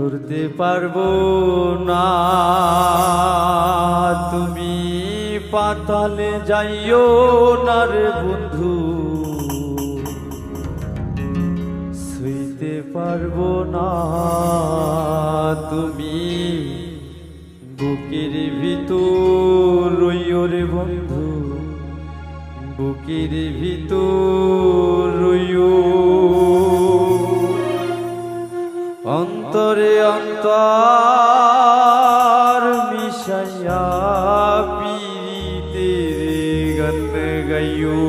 ধরতে পারব না। তুমি পাতালে যাইও না রে বন্ধু। শুইতে পারব না। তুমি বুকের ভিতর রইও রে বন্ধু। বুকের ভিতর রইও অন্তরে অন্তর মিশাইয়া পীতের গান গাইও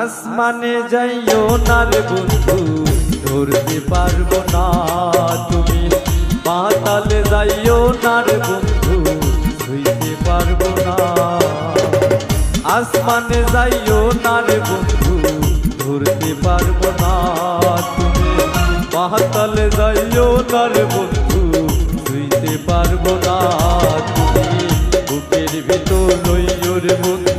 আসমানে যাইও না রে বন্ধু, ধরতে পারব না তুমি। পাতালে যাইও না রে বন্ধু, ধুইতে পারব না। আসমানে যাইও না রে বন্ধু ধরতে পারব না তুমি পাহাতাল যাইও না রে বন্ধু ধুইতে পারব না তুমি। বুকের ভিতর লইও রে বন্ধু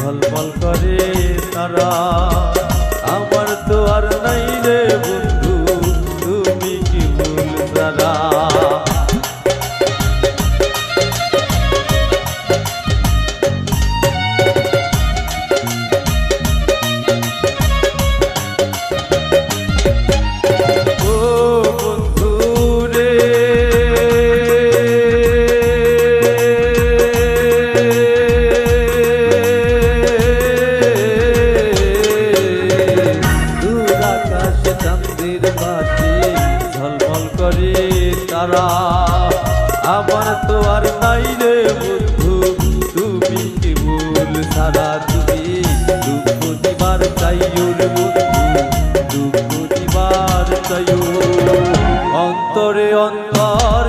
ঝলমল করে তারা। চন্দির পাশে ঝলমল করে তারা, আমার তো আর নাই রে বন্ধু, তুমি কি ভুল সারা তুমি দুঃখ দিবার চাইও রে বন্ধু, দুঃখ দিবার চাইও। অন্তরে অন্তর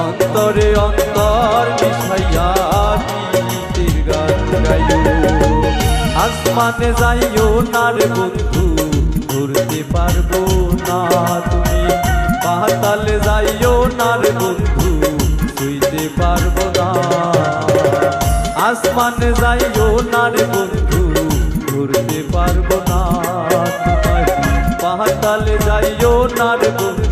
অন্তরে অন্তর আসমানে যাইও না রে বন্ধু ঘুরতে পারব না তুমি। পাতালে যাইও না রে বন্ধু শুইতে পারব না। আসমানে যাইও না রে বন্ধু ঘুরতে পারব না তোমায়। পাতালে যাইও না রে বন্ধু